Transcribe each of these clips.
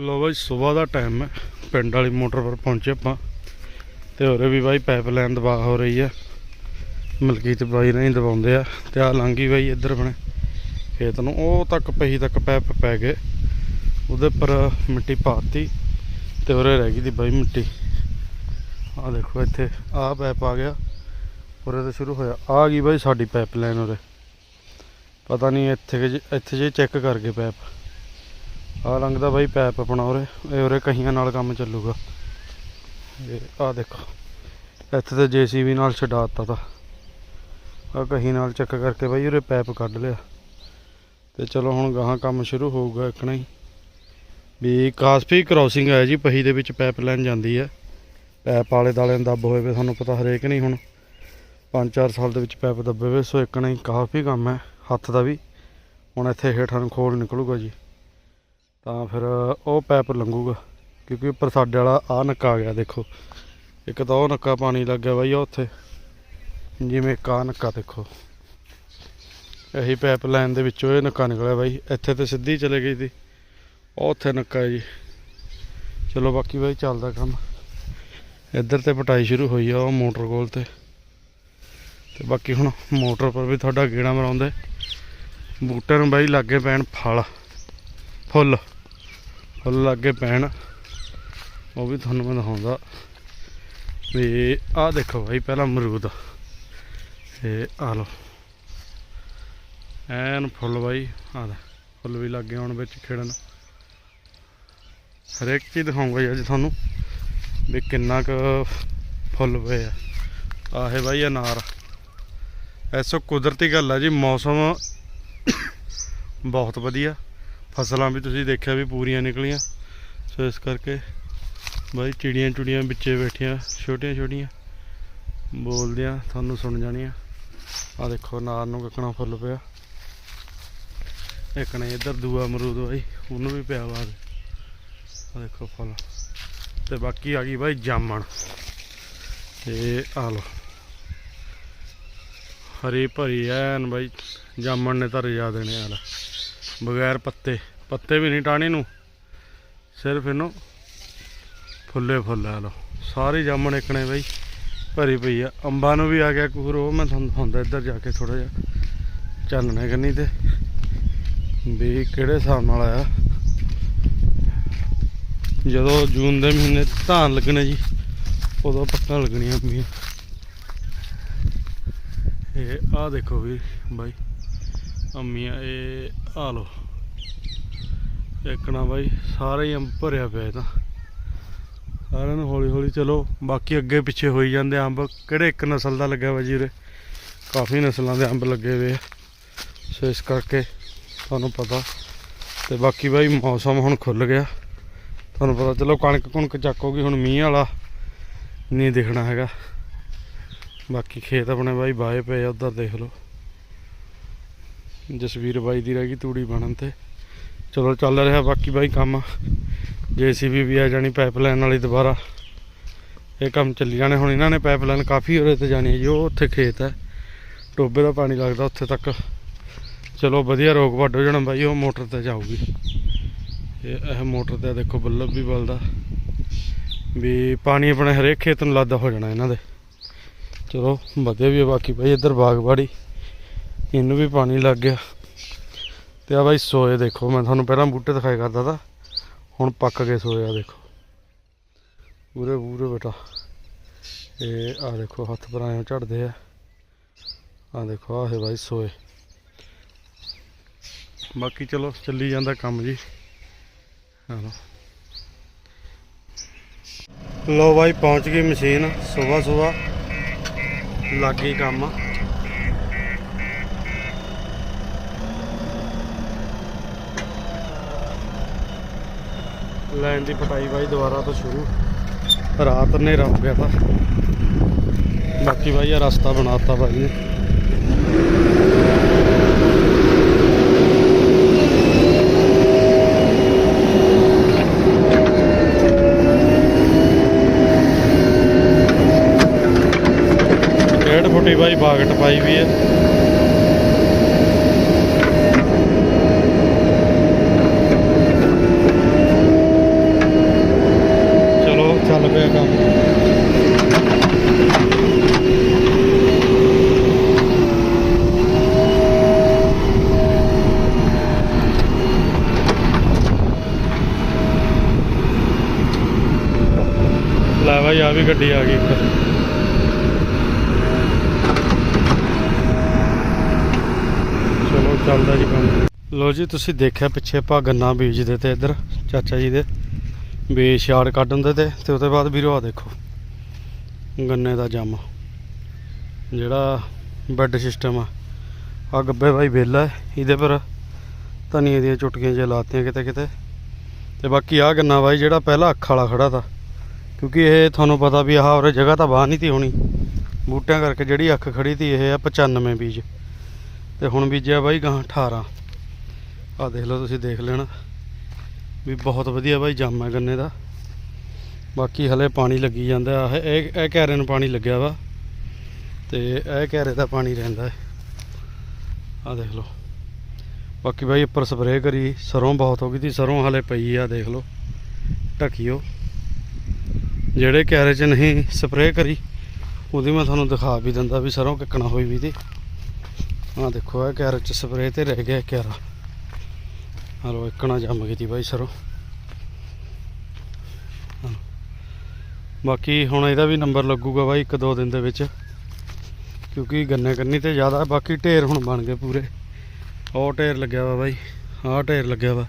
ਲੋ ਬਾਈ, ਸਵੇਰ ਦਾ ਟਾਈਮ ਹੈ। ਪਿੰਡ ਵਾਲੀ ਮੋਟਰ ਪਰ ਪਹੁੰਚੇ ਆਪਾਂ। ਤੇ ਹੋਰੇ ਵੀ ਬਾਈ ਪਾਈਪ ਲਾਈਨ ਦਬਾ ਹੋ ਰਹੀ ਹੈ। ਮਲਕੀਤ ਬਾਈ ਨਹੀਂ ਦਬਾਉਂਦੇ ਆ। ਤੇ ਆ ਲੰਗੀ ਬਾਈ ਇੱਧਰ ਬਣੇ ਖੇਤ ਨੂੰ। ਉਹ ਤੱਕ ਪਹੀ ਤੱਕ ਪੈਪ ਪੈ ਗਏ। ਉਹਦੇ ਪਰ ਮਿੱਟੀ ਪਾਤੀ ਤੇ ਉਰੇ ਰਹਿ ਗਈ ਦੀ ਬਾਈ ਮਿੱਟੀ। ਆ ਦੇਖੋ ਇੱਥੇ ਆ ਪੈਪ ਆ ਗਿਆ। ਉਰੇ ਤੋਂ ਸ਼ੁਰੂ ਹੋਇਆ। ਆ ਗਈ ਬਾਈ ਸਾਡੀ ਪਾਈਪ ਲਾਈਨ ਉਰੇ। ਪਤਾ ਨਹੀਂ ਇੱਥੇ ਇੱਥੇ ਜੇ ਚੈੱਕ ਕਰਕੇ ਪੈਪ ਆ ਲੰਘਦਾ ਬਾਈ ਪੈਪ ਆਪਣਾ ਉਰੇ, ਇਹ ਉਰੇ ਕਹੀਆਂ ਨਾਲ ਕੰਮ ਚੱਲੂਗਾ। ਇਹ ਆ ਦੇਖੋ, ਇੱਥੇ ਤੇ ਜੀਸੀਬੀ ਨਾਲ ਛਡਾ ਦਿੱਤਾ ਤਾ। ਆ ਕਹੀ ਨਾਲ ਚੈੱਕ ਕਰਕੇ ਬਾਈ ਉਰੇ ਪੈਪ ਕੱਢ ਲਿਆ। ਤੇ ਚਲੋ ਹੁਣ ਗਾਹਾਂ ਕੰਮ ਸ਼ੁਰੂ ਹੋਊਗਾ ਇੱਕਣਾ ਹੀ। ਵੀ ਕਾਸਪੀ ਕ੍ਰਾਸਿੰਗ ਹੈ ਜੀ, ਪਹੀ ਦੇ ਵਿੱਚ ਪੈਪ ਲਾਈਨ ਜਾਂਦੀ ਹੈ। ਪੈਪ ਆਲੇ ਦਾਲੇ ਦੱਬ ਹੋਏ ਵੇ ਤੁਹਾਨੂੰ ਪਤਾ ਹਰੇਕ ਨਹੀਂ ਹੁਣ। 5-4 ਸਾਲ ਦੇ ਵਿੱਚ ਪੈਪ ਦੱਬੇ ਵੇ ਸੋ ਇੱਕਣਾ ਹੀ ਕਾਫੀ ਕੰਮ ਹੈ, ਹੱਥ ਦਾ ਵੀ। ਹੁਣ ਇੱਥੇ ਹੇਠਾਂ ਨੂੰ ਖੋਲ ਨਿਕਲੂਗਾ ਜੀ। ਤਾਂ ਫਿਰ ਉਹ ਪੈਪ ਲੰਘੂਗਾ, ਕਿਉਂਕਿ ਉੱਪਰ ਸਾਡੇ ਵਾਲਾ ਆ ਨੱਕਾ ਆ ਗਿਆ, ਦੇਖੋ। ਇੱਕ ਤਾਂ ਉਹ ਨੱਕਾ ਪਾਣੀ ਲੱਗ ਗਿਆ ਬਾਈ ਉਹ ਉੱਥੇ, ਜਿਵੇਂ ਇੱਕ ਆਹ ਨੱਕਾ, ਦੇਖੋ। ਇਹੀ ਪਾਈਪ ਲਾਈਨ ਦੇ ਵਿੱਚੋਂ ਇਹ ਨੱਕਾ ਨਿਕਲਿਆ ਬਾਈ, ਇੱਥੇ ਤੇ ਸਿੱਧੀ ਚਲੇ ਗਈ ਸੀ। ਉਹ ਉੱਥੇ ਨੱਕਾ ਹੈ ਜੀ। ਚਲੋ ਬਾਕੀ ਬਾਈ ਚੱਲਦਾ ਕੰਮ। ਇੱਧਰ ਤੇ ਪਟਾਈ ਸ਼ੁਰੂ ਹੋਈ ਆ ਉਹ ਮੋਟਰ ਕੋਲ ਤੇ। ਤੇ ਬਾਕੀ ਹੁਣ ਮੋਟਰ ਪਰ ਵੀ ਤੁਹਾਡਾ ਗੇੜਾ ਮਰਾਉਂਦੇ। ਬੂਟਿਆਂ ਨੂੰ ਬਾਈ ਲੱਗੇ ਪੈਣ ਫਲ। ਫੁੱਲ। ਫੁੱਲ ਲੱਗੇ ਪੈਣ, ਉਹ ਵੀ ਤੁਹਾਨੂੰ ਮੈਂ ਦਿਖਾਉਂਦਾ। ਵੀ ਆਹ ਦੇਖੋ ਬਾਈ, ਪਹਿਲਾਂ ਅਮਰੂਦ। ਇਹ ਆ ਲਓ। ਐਨ ਫੁੱਲ ਬਾਈ ਆ ਲੈ, ਫੁੱਲ ਵੀ ਲੱਗੇ ਹੁਣ ਵਿੱਚ ਖਿੜਨ। ਹਰੇਕ ਚੀਜ਼ ਦਿਖਾਉਂਗਾ ਜੀ ਅੱਜ ਤੁਹਾਨੂੰ, ਵੀ ਕਿੰਨਾ ਕੁ ਫੁੱਲ ਪਏ ਆ। ਆਹੇ ਬਾਈ ਅਨਾਰ। ਐਸੋ ਕੁਦਰਤੀ ਗੱਲ ਆ ਜੀ, ਮੌਸਮ ਬਹੁਤ ਵਧੀਆ। ਫਸਲਾਂ ਵੀ ਤੁਸੀਂ ਦੇਖਿਆ ਵੀ ਪੂਰੀਆਂ ਨਿਕਲੀਆਂ। ਸੋ ਇਸ ਕਰਕੇ ਬਾਈ ਚਿੜੀਆਂ ਚੁੜੀਆਂ ਵਿੱਚੇ ਬੈਠੀਆਂ, ਛੋਟੀਆਂ ਛੋਟੀਆਂ। ਬੋਲਦਿਆਂ ਤੁਹਾਨੂੰ ਸੁਣ ਜਾਣੀਆਂ ਆ। ਦੇਖੋ ਨਾਰ ਨੂੰ ਕੱਕਣਾ ਫੁੱਲ ਪਿਆ। ਇੱਕ ਨੇ ਇੱਧਰ, ਦੂਆ ਅਮਰੂਦ ਬਾਈ, ਉਹਨੂੰ ਵੀ ਪਿਆ ਬਾਦ ਆ ਦੇਖੋ ਫੁੱਲ। ਤੇ ਬਾਕੀ ਆ ਗਈ ਬਾਈ ਜਾਮਣ। ਤੇ ਆ ਲੋ ਹਰੀ ਭਰੀ ਐਨ ਬਾਈ, ਜਾਮਣ ਨੇ ਤਾਂ ਰਜਾ ਦੇਣੇ ਆ। ਲੈ ਬਗੈਰ ਪੱਤੇ। ਪੱਤੇ ਵੀ ਨਹੀਂ ਟਾਣੀ ਨੂੰ। ਸਿਰਫ ਇਹਨੂੰ ਫੁੱਲੇ ਫੁੱਲ ਆ ਲੋ ਸਾਰੇ ਜਾਮਣ ਇਕਣੇ ਬਈ, ਭਰੀ ਪਈ ਆ। ਅੰਬਾਂ ਨੂੰ ਵੀ ਆ ਗਿਆ ਕੂਰ ਉਹ ਮੈਂ ਤੁਹਾਨੂੰ ਹੁੰਦਾ ਇੱਧਰ ਜਾ ਕੇ ਥੋੜਾ ਜਿਹਾ। ਚਾਨਣੇ ਕਰਨੀ ਤੇ। ਵੀ ਕਿਹੜੇ ਹਿਸਾਬ ਨਾਲ ਆਇਆ। ਜਦੋਂ ਜੂਨ ਦੇ ਮਹੀਨੇ ਧਾਨ ਲੱਗਣੇ ਜੀ, ਉਦੋਂ ਪੱਕਾ ਲੱਗਣੀਆਂ ਅੰਬੀਆਂ ਇਹ ਆ ਦੇਖੋ ਵੀ ਬਾਈ। ਅੰਮੀਆਂ ਇਹ ਆ ਲੋ ਇੱਕਣਾ ਬਾਈ, ਸਾਰੇ ਹੀ ਅੰਬ ਭਰਿਆ ਪਿਆ ਇਹ ਤਾਂ। ਸਾਰਿਆਂ ਨੂੰ ਹੌਲੀ ਹੌਲੀ ਚਲੋ, ਬਾਕੀ ਅੱਗੇ ਪਿੱਛੇ ਹੋਈ ਜਾਂਦੇ ਅੰਬ। ਕਿਹੜੇ ਇੱਕ ਨਸਲ ਦਾ ਲੱਗਿਆ ਵਾ ਜੀ ਕਾਫੀ ਨਸਲਾਂ ਦੇ ਅੰਬ ਲੱਗੇ ਹੋਏ ਆ। ਸੋ ਇਸ ਕਰਕੇ ਤੁਹਾਨੂੰ ਪਤਾ। ਤੇ ਬਾਕੀ ਬਾਈ, ਮੌਸਮ ਹੁਣ ਖੁੱਲ ਗਿਆ। ਤੁਹਾਨੂੰ ਪਤਾ, ਚਲੋ ਕਣਕ ਕੁਣਕ ਚੱਕੋਗੀ ਹੁਣ ਮੀਂਹ ਵਾਲਾ ਨਹੀਂ ਦਿਖਣਾ ਹੈਗਾ। ਬਾਕੀ ਖੇਤ ਆਪਣੇ ਬਾਈ, ਬਾਏ ਪਏ ਆ, ਉਧਰ ਦੇਖ ਲਓ। ਜਸਵੀਰ ਬਾਈ ਦੀ ਰਹਿ ਗਈ ਤੂੜੀ ਬਣਨ ਤੇ। ਚਲੋ ਚੱਲ ਰਿਹਾ ਬਾਕੀ ਬਾਈ ਕੰਮ। ਜੀਸੀਬੀ ਵੀ ਆ ਜਾਣੀ ਪਾਈਪਲਾਈਨ ਵਾਲੀ ਦੁਬਾਰਾ। ਇਹ ਕੰਮ ਚੱਲੀ ਜਾਣੇ। ਹੁਣ ਇਹਨਾਂ ਨੇ ਪਾਈਪਲਾਈਨ ਕਾਫੀ ਉਰੇ ਤੇ ਜਾਣੀ ਹੈ ਜੀ, ਉਹ ਉੱਥੇ ਖੇਤ ਹੈ। ਟੋਬੇ ਦਾ ਪਾਣੀ ਲੱਗਦਾ ਉੱਥੇ ਤੱਕ। ਚਲੋ ਵਧੀਆ ਰੋਗ ਵੱਢ ਹੋ ਜਾਣਾ ਬਾਈ, ਉਹ ਮੋਟਰ ਤੇ ਜਾਊਗੀ। ਇਹ ਇਹ ਮੋਟਰ ਤੇ ਦੇਖੋ, ਬੱਲਬ ਵੀ ਬਲਦਾ। ਵੀ ਪਾਣੀ ਆਪਣੇ ਹਰੇਕ ਖੇਤ ਨੂੰ ਲੱਦਾ ਹੋ ਜਾਣਾ ਇਹਨਾਂ ਦੇ। ਚਲੋ ਵਧੀਆ ਵੀ ਹੈ ਬਾਕੀ ਬਾਈ, ਇੱਧਰ ਬਾਗਬਾੜੀ। ਇਹਨੂੰ ਵੀ ਪਾਣੀ ਲੱਗ ਗਿਆ। ਤੇ ਆ ਬਾਈ ਸੋਏ ਦੇਖੋ, ਮੈਂ ਤੁਹਾਨੂੰ ਪਹਿਲਾਂ ਬੂਟੇ ਦਿਖਾਇਆ ਕਰਦਾ ਤਾ। ਹੁਣ ਪੱਕ ਗਏ ਸੋਏ ਆ ਦੇਖੋ। ਪੂਰੇ ਪੂਰੇ ਬੇਟਾ। ਇਹ ਆ ਦੇਖੋ, ਹੱਥ ਪਰਾਇਓ ਝੜਦੇ ਆ। ਆ ਦੇਖੋ ਆਹੇ ਬਾਈ ਸੋਏ। ਬਾਕੀ ਚਲੋ, ਚੱਲੀ ਜਾਂਦਾ ਕੰਮ ਜੀ। ਹਾਂ ਲੋ ਬਾਈ, ਪਹੁੰਚ ਗਈ ਮਸ਼ੀਨ। ਸਵੇਰ ਸਵੇਰ ਲੱਗ ਗਈ ਕੰਮ। ਲਾਈਨ ਦੀ ਪਟਾਈ ਬਾਈ ਦੁਬਾਰਾ ਤੋਂ ਸ਼ੁਰੂ। ਰਾਤ ਹਨੇਰਾ ਹੋ ਗਿਆ ਤਾਂ। ਬਾਕੀ ਬਾਈ ਆ ਰਸਤਾ ਬਣਾਤਾ ਬਾਈ ਨੇ। ਡੇਢ ਫੁੱਟੀ ਬਾਈ ਬਾਗਟ ਪਾਈ ਵੀ ਹੈ। ਰਿਹਾ ਕੰਮ। ਲੈ ਬਾਈ ਆ ਵੀ ਗੱਡੀ ਆ ਗਈ ਇੱਕ। ਚਲੋ, ਚੱਲਦਾ ਜੀ ਕੰਮ। ਲੋ ਜੀ, ਤੁਸੀਂ ਦੇਖਿਆ ਪਿੱਛੇ ਆਪਾਂ ਗੰਨਾ ਬੀਜਦੇ ਤੇ ਇੱਧਰ, ਚਾਚਾ ਜੀ ਦੇ। ਵੀ ਛਾੜ ਕੱਢ ਦੇ ਤੇ ਤੇ ਉਹਦੇ ਬਾਅਦ ਵੀਰੋ ਆ ਦੇਖੋ, ਗੰਨੇ ਦਾ ਜੰਮ। ਜਿਹੜਾ ਬੈੱਡ ਸਿਸਟਮ ਆ ਆ ਗੱਬੇ ਬਾਈ ਵਿਹਲਾ ਇਹਦੇ ਪਰ ਧਨੀਏ ਦੀਆਂ ਚੁਟਕੀਆਂ ਜਿਹਾ ਲਾਤੀਆਂ ਕਿਤੇ ਕਿਤੇ। ਤੇ ਬਾਕੀ ਆ ਗੰਨਾ ਬਾਈ ਜਿਹੜਾ ਪਹਿਲਾਂ ਅੱਖ ਵਾਲਾ ਖੜਾ ਤਾ, ਕਿਉਂਕਿ ਇਹ ਤੁਹਾਨੂੰ ਪਤਾ ਵੀ ਆਹ ਉਰੇ ਜਗ੍ਹਾ ਤਾਂ ਬਾਹਰ ਨਹੀਂ ਤੀ ਹੋਣੀ। ਬੂਟਿਆਂ ਕਰਕੇ ਜਿਹੜੀ ਅੱਖ ਖੜੀ ਤੀ, ਇਹ ਆ 95 ਬੀਜ। ਤੇ ਹੁਣ ਬੀਜਿਆ ਬਾਈ ਗਾਂ 18 ਆ ਦੇਖ ਲਓ ਤੁਸੀਂ, ਦੇਖ ਲੈਣਾ। ਵੀ ਬਹੁਤ ਵਧੀਆ ਬਾਈ, ਜੰਮ ਹੈ ਗੰਨੇ ਦਾ। ਬਾਕੀ ਹਲੇ ਪਾਣੀ ਲੱਗੀ ਜਾਂਦਾ ਆ। ਇਹ ਇਹ ਘੈਰੇ ਨੂੰ ਪਾਣੀ ਲੱਗਿਆ ਵਾ। ਤੇ ਇਹ ਘੈਰੇ ਦਾ ਪਾਣੀ ਰਹਿੰਦਾ ਹੈ। ਆ ਦੇਖ ਲਓ। ਬਾਕੀ ਬਾਈ ਉੱਪਰ ਸਪਰੇਅ ਕਰੀ। ਸਰੋਂ ਬਹੁਤ ਹੋ ਗਈ ਤੀ ਸਰੋਂ ਹਲੇ ਪਈ ਆ, ਦੇਖ ਲਓ। ਢੱਕੀਓ। ਜਿਹੜੇ ਘੈਰੇ 'ਚ ਨਹੀਂ ਸਪਰੇਅ ਕਰੀ, ਉਹਦੀ ਮੈਂ ਤੁਹਾਨੂੰ ਦਿਖਾ ਵੀ ਦਿੰਦਾ ਵੀ ਸਰੋਂ ਕਿੱਕਣਾ ਹੋਈ ਵੀ ਤੀ ਆ ਦੇਖੋ, ਇਹ ਘੈਰੇ 'ਚ ਸਪਰੇਅ ਤੇ ਰਹਿ ਗਿਆ ਘੈਰਾ ਹਲੋ ਇੱਕਣਾ ਜੰਮ ਗਈ ਤੀ ਬਾਈ ਸਰੋਂ। ਬਾਕੀ ਹੁਣ ਇਹਦਾ ਵੀ ਨੰਬਰ ਲੱਗੂਗਾ ਬਾਈ ਇੱਕ ਦੋ ਦਿਨ ਦੇ ਵਿੱਚ, ਕਿਉਂਕਿ ਗੰਨੇ ਕੰਨੀ ਤੇ ਜ਼ਿਆਦਾ, ਬਾਕੀ ਢੇਰ ਹੁਣ ਬਣ ਗਏ ਪੂਰੇ। ਉਹ ਢੇਰ ਲੱਗਿਆ ਵਾ ਬਾਈ, ਆਹ ਢੇਰ ਲੱਗਿਆ ਵਾ।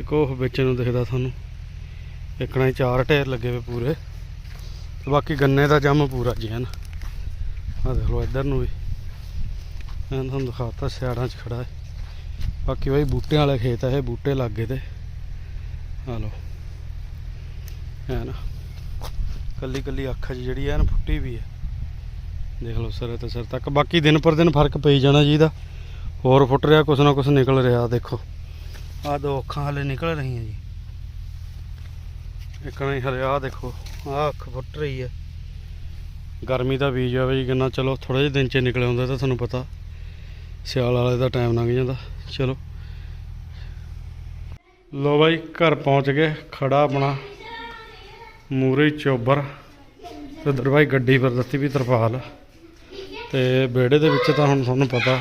ਇੱਕ ਉਹ ਵਿੱਚ ਨੂੰ ਦਿਖਦਾ ਤੁਹਾਨੂੰ। ਇੱਕਣਾ ਹੀ ਚਾਰ ਢੇਰ ਲੱਗੇ ਵੇ ਪੂਰੇ। ਤੇ ਬਾਕੀ ਗੰਨੇ ਦਾ ਜੰਮ ਪੂਰਾ ਜੀ, ਹਨ। ਆ ਦੇਖ ਲਓ, ਇੱਧਰ ਨੂੰ ਵੀ। ਮੈਂ ਤੁਹਾਨੂੰ ਦਿਖਾਤਾ ਸਿਆੜਾਂ 'ਚ ਖੜਾ ਹੈ। ਬਾਕੀ ਬਾਈ ਬੂਟਿਆਂ ਵਾਲਾ ਖੇਤ ਹੈ ਇਹ ਬੂਟੇ ਲੱਗ ਗਏ ਤੇ। ਆ ਲਓ। ਹੈ ਨਾ। ਕੱਲੀ ਕੱਲੀ ਅੱਖ 'ਚ ਜਿਹੜੀ ਹੈ ਨਾ ਫੁੱਟੀ ਵੀ ਹੈ ਦੇਖ ਲਓ ਸਿਰੇ ਤੇ ਸਿਰ ਤੱਕ। ਬਾਕੀ ਦਿਨ ਪਰ ਦਿਨ ਫ਼ਰਕ ਪਈ ਜਾਣਾ ਜੀ ਇਹਦਾ ਹੋਰ ਫੁੱਟ ਰਿਹਾ, ਕੁਛ ਨਾ ਕੁਛ ਨਿਕਲ ਰਿਹਾ, ਦੇਖੋ। ਆਹ ਦੋ ਅੱਖਾਂ ਹਲੇ ਨਿਕਲ ਰਹੀਆਂ ਜੀ। ਇੱਕ ਨਹੀਂ ਹਲੇ, ਆਹ ਦੇਖੋ, ਆਹ ਅੱਖ ਫੁੱਟ ਰਹੀ ਹੈ ਗਰਮੀ ਦਾ ਬੀਜ ਆ ਬਈ, ਕਿੰਨਾ ਚਲੋ ਥੋੜੇ ਜਿਹੇ ਦਿਨ ਚ ਨਿਕਲ ਆਉਂਦਾ ਤਾਂ ਤੁਹਾਨੂੰ ਪਤਾ। ਸਿਆਲ ਵਾਲੇ ਦਾ ਟਾਈਮ ਲੰਘ ਜਾਂਦਾ। ਚਲੋ। ਲੋ ਬਾਈ, ਘਰ ਪਹੁੰਚ ਗਏ। ਖੜਾ ਆਪਣਾ ਮੂਰੇ ਚੋਬਰ। ਤੇ ਉਧਰ ਬਾਈ ਗੱਡੀ ਪਰ ਦਿੱਤੀ ਵੀ ਤਰਪਾਲ। ਤੇ ਵਿਹੜੇ ਦੇ ਵਿੱਚ ਤਾਂ ਹੁਣ ਤੁਹਾਨੂੰ ਪਤਾ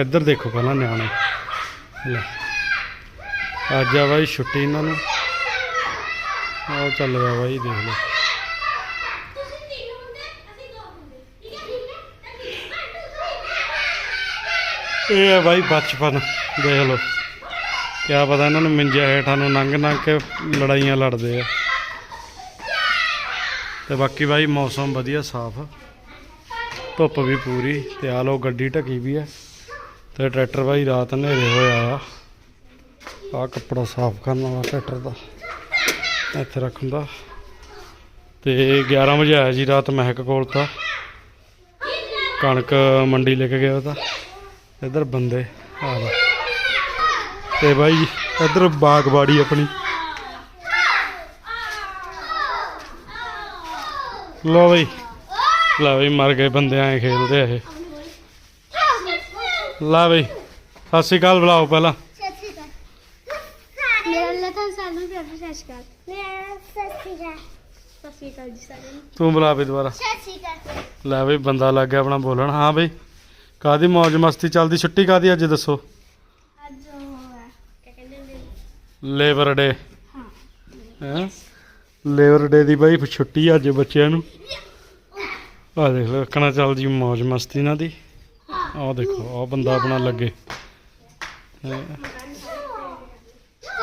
ਇੱਧਰ ਦੇਖੋ ਪਹਿਲਾਂ ਨਿਆਣੇ। ਲੈ। ਅੱਜ ਆ ਬਾਈ ਛੁੱਟੀ ਇਹਨਾਂ ਨੂੰ। ਉਹ ਚੱਲ ਰਿਹਾ ਬਾਈ, ਦੇਖ ਲਓ। ਇਹ ਹੈ ਬਾਈ ਬਚਪਨ, ਦੇਖ ਲਓ। ਕਿਆ ਪਤਾ ਇਹਨਾਂ ਨੂੰ ਮਿੰਜਿਆ ਹੇਠਾਂ ਨੂੰ ਨੰਗ ਨੰਗ ਕੇ ਲੜਾਈਆਂ ਲੜਦੇ ਆ। ਤੇ ਬਾਕੀ ਬਾਈ ਮੌਸਮ ਵਧੀਆ, ਸਾਫ਼। ਧੁੱਪ ਵੀ ਪੂਰੀ ਤੇ ਆ ਲੋ ਗੱਡੀ ਢਕੀ ਵੀ ਹੈ। ਤੇ ਟਰੈਕਟਰ ਬਾਈ ਰਾਤ ਹਨੇਰੇ ਹੋਇਆ ਆ। ਆ ਕੱਪੜਾ ਸਾਫ਼ ਕਰਨ ਵਾਲਾ ਟਰੈਕਟਰ ਦਾ। ਇੱਥੇ ਰੱਖਣ ਦਾ। ਤੇ 11 ਵਜੇ ਆਇਆ ਜੀ ਰਾਤ ਮਹਿਕ ਕੋਲ ਤਾਂ। ਕਣਕ ਮੰਡੀ ਲੈ ਕੇ ਗਿਆ ਤਾਂ। ਇੱਧਰ ਬੰਦੇ ਆ ਲਓ। ਤੇ ਬਾਈ ਇੱਧਰ ਬਾਗਬਾੜੀ ਆਪਣੀ। ਲੋ ਬਈ। ਲੈ ਬਈ ਮਰ ਗਏ ਬੰਦੇ ਐ ਖੇਲਦੇ ਆ ਇਹ। ਲੈ ਬਈ ਸਤਿ ਸ਼੍ਰੀ ਅਕਾਲ ਬੁਲਾਓ ਪਹਿਲਾਂ। ਤੂੰ ਬੁਲਾ ਵੀ ਦੁਬਾਰਾ। ਸਤਿ ਸ਼੍ਰੀ ਅਕਾਲ। ਲੈ ਬਈ ਬੰਦਾ ਲੱਗ ਗਿਆ ਆਪਣਾ ਬੋਲਣ। ਹਾਂ ਬਈ। ਕਾਦੀ ਮौज ਮਸਤੀ ਚੱਲਦੀ? ਛੁੱਟੀ ਕਾਦੀ ਅੱਜ ਦੱਸੋ? ਅੱਜ ਹੈ ਨੇ? Labour day. ਹਾਂ। ਹੈ? ਲੇਬਰ ਡੇ ਦੀ ਬਾਈ ਛੁੱਟੀ ਅੱਜ ਬੱਚਿਆਂ ਨੂੰ। ਆ ਦੇਖ ਲਓ ਕਣਾ ਚੱਲਦੀ ਮौज ਮਸਤੀ ਇਹਨਾਂ ਦੀ। ਆਹ ਦੇਖੋ ਆਹ ਬੰਦਾ ਆਪਣਾ ਲੱਗੇ।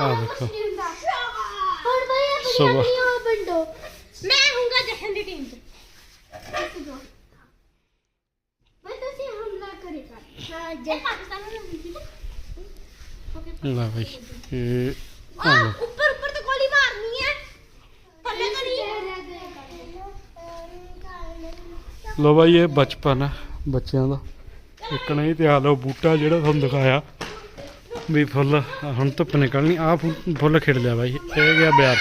ਆਹ ਦੇਖੋ। ਹੁਣ ਸੁਬਹ। ਮੈਂ ਹੂੰਗਾ ਜਸ਼ਨ ਦੀ ਟੀਮ ਚ ਮੈਂ ਤੁਸੀਂ ਹਮਲਾ ਕਰੇਗਾ ਹਾਂ ਜੇ ਪਾਕਿਸਤਾਨ ਨੂੰ ਨਹੀਂ ਲੈ ਬਾਈ। ਇਹ ਆ ਲਓ ਉੱਪਰ ਉੱਪਰ ਤੋਂ ਗੋਲੀ ਮਾਰਨੀ ਹੈ। ਥੱਲੇ ਤਾਂ ਨਹੀਂ। ਲੋ ਬਾਈ ਇਹ ਬਚਪਨ ਹੈ ਬੱਚਿਆਂ ਦਾ। ਇੱਕ ਨਹੀਂ ਤੇ ਆ ਲਓ ਬੂਟਾ ਜਿਹੜਾ ਤੁਹਾਨੂੰ ਦਿਖਾਇਆ। ਵੀ ਫੁੱਲ ਹੁਣ ਧੁੱਪ ਨਿਕਲਣੀ ਆ ਫੁੱਲ ਖਿੜ ਲਿਆ ਬਾਈ। ਇਹ ਗਿਆ ਬਿਆਰ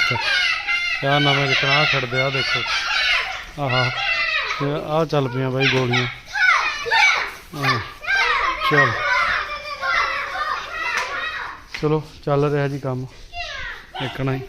ਆ ਨਵੇਂ ਕਿਤਨਾ ਖਿੜਦੇ ਆ ਦੇਖੋ। ਆਹਾ ਆ ਚੱਲ ਪਈਆਂ ਗੋਲੀਆਂ। ਆਹ, ਚਲ। ਚਲੋ ਚੱਲ ਰਿਹਾ ਜੀ ਕੰਮ। ਇੱਕ ਨਾ ਹੀ।